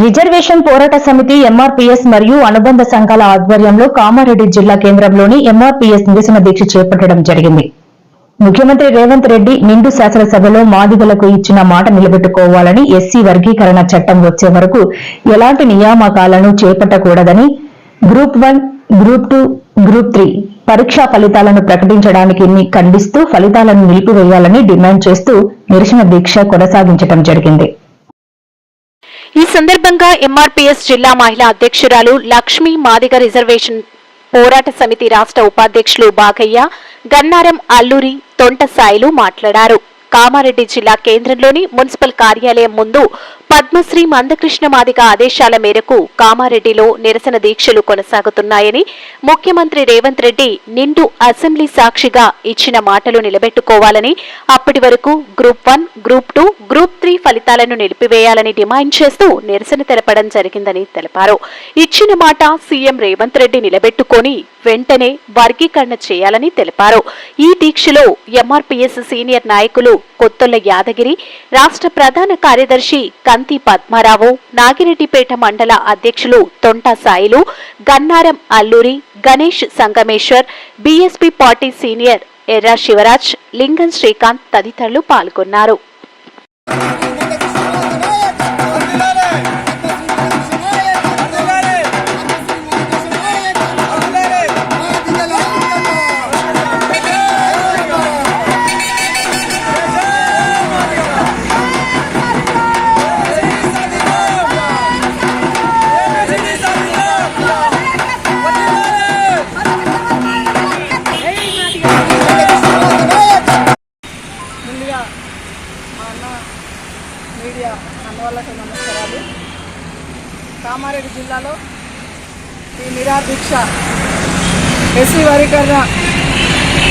Reservation పోరాట సమితి MRPS మరియు అనుబంధ సంఘాల ఆధ్వర్యంలో కామారెడ్డి జిల్లా కేంద్రంలోని ఎంఆర్పీఎస్ నిరసన దీక్ష చేపట్టడం జరిగింది. ముఖ్యమంత్రి రేవంత్ రెడ్డి నిండు శాసనసభలో మాదిగలకు ఇచ్చిన మాట నిలబెట్టుకోవాలని ఎస్సీ వర్గీకరణ చట్టం వచ్చే వరకు ఎలాంటి నియామకాలను చేపట్టకూడదని group one group two group three పరీక్షా ఫలితాలను ప్రకటించడానికి ఖండిస్తూ ఫలితాలను నిలిపివేయాలని డిమాండ్ చేస్తూ నిరసన దీక్ష కొనసాగించడం జరిగింది. ఈ సందర్భంగా ఎంఆర్పీఎస్ జిల్లా మహిళా అధ్యక్షురాలు లక్ష్మీ మాదిగ రిజర్వేషన్ పోరాట సమితి రాష్ట్ర ఉపాధ్యక్షులు బాగయ్య గన్నారం అల్లూరి తొంట సాయిలు మాట్లాడారు. కామారెడ్డి జిల్లా కేంద్రంలోని మున్సిపల్ కార్యాలయం ముందు పద్మశ్రీ మందకృష్ణ మాదిక ఆదేశాల మేరకు కామారెడ్డిలో నిరసన దీక్షలు కొనసాగుతున్నాయని ముఖ్యమంత్రి రేవంత్ రెడ్డి నిండు అసెంబ్లీ సాక్షిగా ఇచ్చిన మాటలు నిలబెట్టుకోవాలని అప్పటి వరకు group one group two group three ఫలితాలను నిలిపివేయాలని డిమాండ్ చేస్తూ నిరసన తెలపడం జరిగిందని తెలిపారు. ఇచ్చిన మాట సీఎం రేవంత్ రెడ్డి నిలబెట్టుకొని వెంటనే వర్గీకరణ చేయాలని తెలిపారు. ఈ దీక్షలో ఎంఆర్పీఎస్ సీనియర్ నాయకులు కొత్తొల్ల యాదగిరి రాష్ట్ర ప్రధాన కార్యదర్శి కంతి పద్మారావు నాగిరెడ్డిపేట మండల అధ్యక్షులు Thonta Sailu Gannaram Alluri Ganesh Sangameshwar BSP party senior Erra Shivraj Lingan Srikanth తదితరులు పాల్గొన్నారు. ఈ నిరాహార దీక్ష ఎస్సీ వర్గీకరణ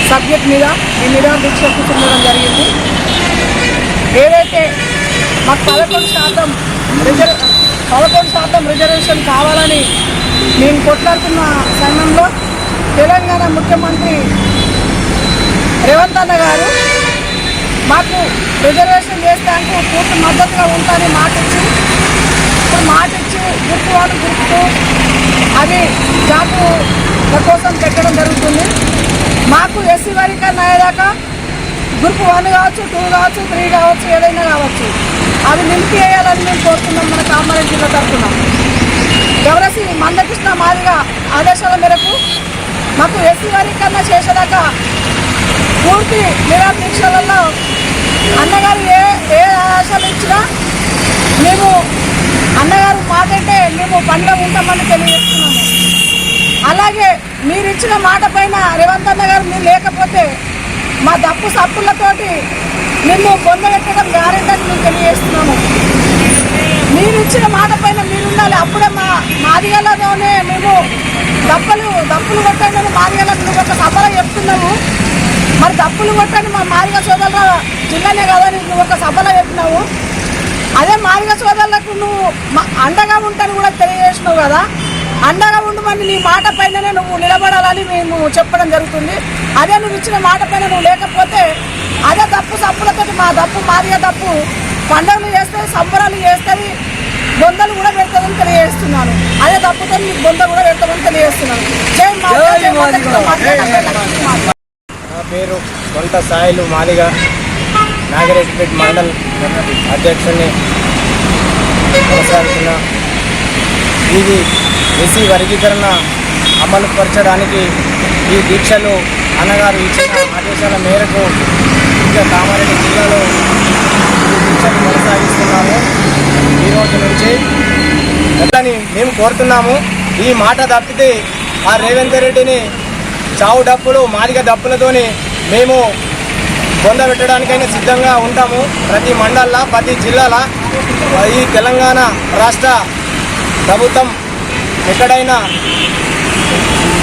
సబ్జెక్ట్ మీద ఈ నిరాహార దీక్ష కూర్చుండడం జరిగింది. ఏదైతే మాకు పదకొండు శాతం రిజర్వ్ పదకొండు శాతం రిజర్వేషన్ కావాలని మేము కొట్లాడుతున్న సమయంలో తెలంగాణ ముఖ్యమంత్రి రేవంత్ అన్న గారు మాకు రిజర్వేషన్ చేస్తానికి పూర్తి మద్దతుగా ఉంటానని మాట ఇచ్చి ఇప్పుడు మాట ఇచ్చి గుర్తు వాళ్ళు అది జాబు కోసం పెట్టడం జరుగుతుంది. మాకు ఎస్సీ వర్గీకరణ అయ్యేదాకా గ్రూప్ వన్ కావచ్చు టూ కావచ్చు త్రీ కావచ్చు ఏదైనా కావచ్చు. అవి నిలిపి వేయాలని మేము కోరుతున్నాం మన కామారెడ్డి జిల్లా తరఫున. ఎవరసి మందకృష్ణ మాదిగా ఆదేశాల మేరకు మాకు ఎస్సీ వర్గీకరణ చేసేదాకా పూర్తి నిరాదీక్షలలో అన్నగారు ఏ ఏ ఆదేశాలు ఇచ్చినా మేము అన్నగారు మాకంటే మేము పండుగ ఉంటామని తెలియజేస్తున్నాము. అలాగే మీరు ఇచ్చిన మాట పైన రేవంత్ అన్న గారు మీరు లేకపోతే మా దప్పు సప్పులతోటి నిన్ను పొందబెట్టడం గ్యారెంటీ మేము తెలియజేస్తున్నాము. మీరు ఇచ్చిన మాట పైన మీరు ఉండాలి. అప్పుడే మా మాదిగలలోనే మేము దప్పలు దప్పులు కొట్టండి మాదిగలకు నువ్వు ఒక సభలో చెప్తున్నాము. మరి దప్పులు కొట్టండి మా మాదిగ సోదరుల జిల్లానే కదా అని నువ్వు ఒక సభలో చెప్పినావు అదే మాదిగ సోదరులకు నువ్వు మా- అండగా ఉంటాను కూడా తెలియజేసినావు కదా. అండగా ఉండమని నీ మాట పైననే నువ్వు నిలబడాలని మేము చెప్పడం జరుగుతుంది. అదే నువ్వు ఇచ్చిన మాట పైన నువ్వు లేకపోతే అదే తప్పు సప్పులతో మా తప్పు మాదిగా తప్పు పండుగలు చేస్తుంది సంబరాలు చేస్తుంది బొందలు కూడా పెడతామని తెలియజేస్తున్నాను. అదే తప్పుతో నీకు బొంద కూడా పెడతామని తెలియజేస్తున్నాను. నా పేరు కొంత సాయిలు మాదిగా. నాగిరెడ్డిపేట మండల్ అధ్యక్షుడిని కొనసాగుతున్న ఇది ఎస్సీ వర్గీకరణ అమలు పరచడానికి ఈ దీక్షలు అన్నగారు ఇచ్చిన ఆదేశాల మేరకు ఇంకా కామారెడ్డి జిల్లాలో ఈ దీక్షలు కొనసాగిస్తున్నాము. ఈ రోజు నుంచి అట్లని మేము కోరుతున్నాము. ఈ మాట తప్పితే ఆ రేవంత్ రెడ్డిని చావు డప్పులు మాదిగ డప్పులతోని మేము పొందబెట్టడానికైనా సిద్ధంగా ఉంటాము. ప్రతి మండల ప్రతి జిల్లాలో ఈ తెలంగాణ రాష్ట్ర ప్రభుత్వం ఎక్కడైనా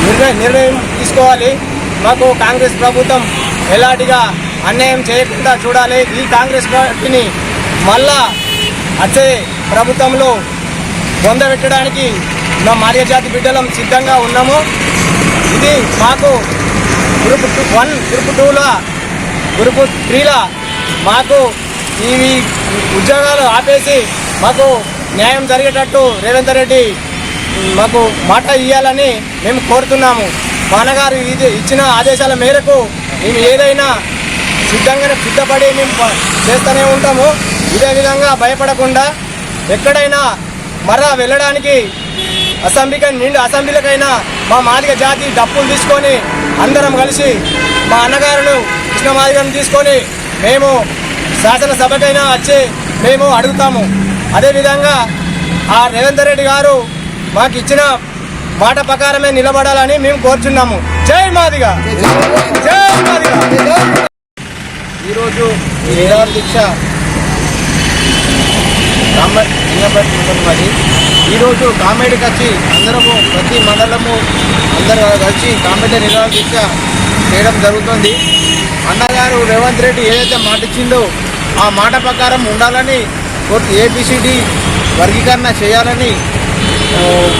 నిర్ణయం నిర్ణయం తీసుకోవాలి. మాకు కాంగ్రెస్ ప్రభుత్వం ఎలాంటిగా అన్యాయం చేయకుండా చూడాలి. ఈ కాంగ్రెస్ పార్టీని మళ్ళా వచ్చే ప్రభుత్వంలో పొందబెట్టడానికి మా మార్యజాతి బిడ్డలం సిద్ధంగా ఉన్నాము. ఇది మాకు గ్రూప్ టూ వన్ గ్రూప్ టూలో గురుకు స్త్రీల మాకు ఇవి ఉద్యోగాలు ఆపేసి మాకు న్యాయం జరిగేటట్టు రేవంత్ రెడ్డి మాకు మాట ఇవ్వాలని మేము కోరుతున్నాము. మా అన్నగారు ఇది ఇచ్చిన ఆదేశాల మేరకు మేము ఏదైనా సిద్ధంగానే సిద్ధపడి మేము చేస్తూనే ఉంటాము. ఇదే విధంగా భయపడకుండా ఎక్కడైనా మరలా వెళ్ళడానికి అసెంబ్లీకి నిండు అసెంబ్లీలకైనా మా మాదిగ జాతి డప్పులు తీసుకొని అందరం కలిసి మా అన్నగారును ఇచ్చిన మాదిగను తీసుకొని మేము శాసనసభకైనా వచ్చి మేము అడుగుతాము. అదేవిధంగా ఆ రేవంత్ రెడ్డి గారు మాకు ఇచ్చిన మాట ప్రకారమే నిలబడాలని మేము కోరుచున్నాము. జై మాదిగా. జై మాదిగా. ఈరోజు నిరాహార దీక్ష మరి ఈరోజు కామెడీకి వచ్చి అందరము ప్రతి మండలము అందరు కలిసి కామెడీ నిరాహార దీక్ష చేయడం జరుగుతుంది. అన్నగారు రేవంత్ రెడ్డి ఏదైతే మాట ఇచ్చిందో ఆ మాట ప్రకారం ఉండాలని కోర్టు ఏబిసిడి వర్గీకరణ చేయాలని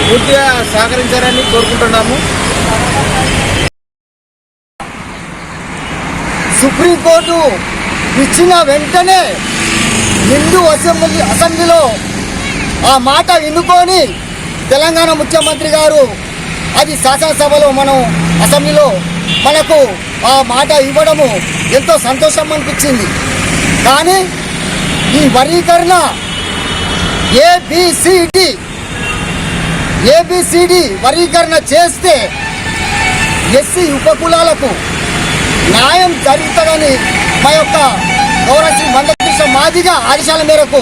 పూర్తిగా సహకరించాలని కోరుకుంటున్నాము. సుప్రీంకోర్టు ఇచ్చిన వెంటనే హిందూ అసెంబ్లీ అసెంబ్లీలో ఆ మాట వినుకొని తెలంగాణ ముఖ్యమంత్రి గారు అది శాసనసభలో మనం అసెంబ్లీలో మనకు ఆ మాట ఇవ్వడము ఎంతో సంతోషం అనిపించింది. కానీ ఈ వర్గీకరణ ఏబిసిడి ఏబిసిడి వర్గీకరణ చేస్తే ఎస్సీ ఉపకులాలకు న్యాయం జరుగుతుందని మా యొక్క గౌరవశ్రీ మందకృష్ణ మాదిగా ఆదేశాల మేరకు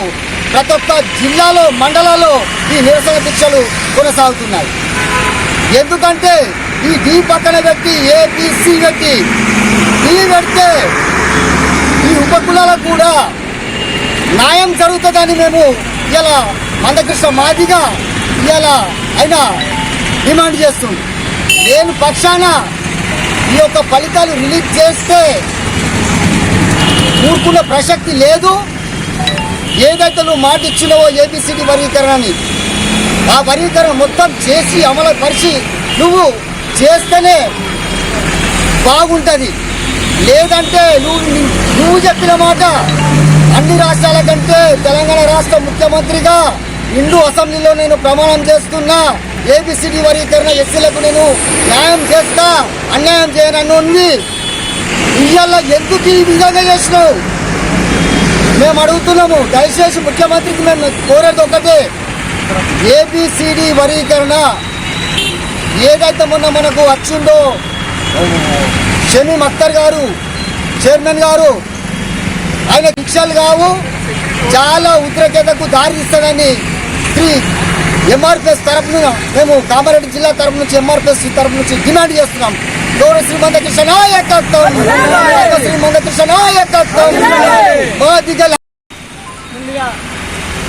ప్రతి ఒక్క జిల్లాలో మండలాల్లో ఈ నిరసన దీక్షలు కొనసాగుతున్నాయి. ఎందుకంటే ఈ డి పక్కన పెట్టి ఏబిసి పెట్టి డి పెడితే ఈ ఉపకులాలకు కూడా న్యాయం జరుగుతుందని మేము ఇలా మందకృష్ణ మాదిగా ఇలా అయినా డిమాండ్ చేస్తుంది. నేను పక్షాన ఈ యొక్క ఫలితాలు రిలీజ్ చేస్తే ఊరుకున్న ప్రసక్తి లేదు. ఏదైతే నువ్వు మాట ఇచ్చినవో ఏబిసిడి వర్గీకరణని ఆ వర్గీకరణ మొత్తం చేసి అమలు పరిచి నువ్వు చేస్తేనే బాగుంటుంది. లేదంటే నువ్వు నువ్వు చెప్పిన మాట అన్ని రాష్ట్రాల కంటే తెలంగాణ రాష్ట్ర ముఖ్యమంత్రిగా హిందూ అసెంబ్లీలో నేను ప్రమాణం చేస్తున్నా. ఏబిసిడి వర్గీకరణ ఎస్సీలకు నేను న్యాయం చేస్తా అన్యాయం చేయనన్ను ఉంది ఇవాళ ఎందుకు ఈ విధంగా చేసినావు? మేము అడుగుతున్నాము దయచేసి ముఖ్యమంత్రికి మేము కోరేది ఒకటే ఏబిసిడి వర్గీకరణ ఏదైతే మొన్న మనకు వచ్చిందో షమీం అఖ్తర్ గారు చైర్మన్ గారు ఆయన శిక్షలు కావు చాలా ఉద్రకేతకు దారి తీస్తుందని శ్రీ ఎంఆర్పిఎస్ తరఫున మేము కామారెడ్డి జిల్లా తరఫు నుంచి ఎంఆర్పిఎస్ తరఫు నుంచి డిమాండ్ చేస్తున్నాం. గౌరవ శ్రీమంత కృష్ణ నాయకత్వం! శ్రీమంత కృష్ణ నాయకత్వం! మా దిగల ముందుగా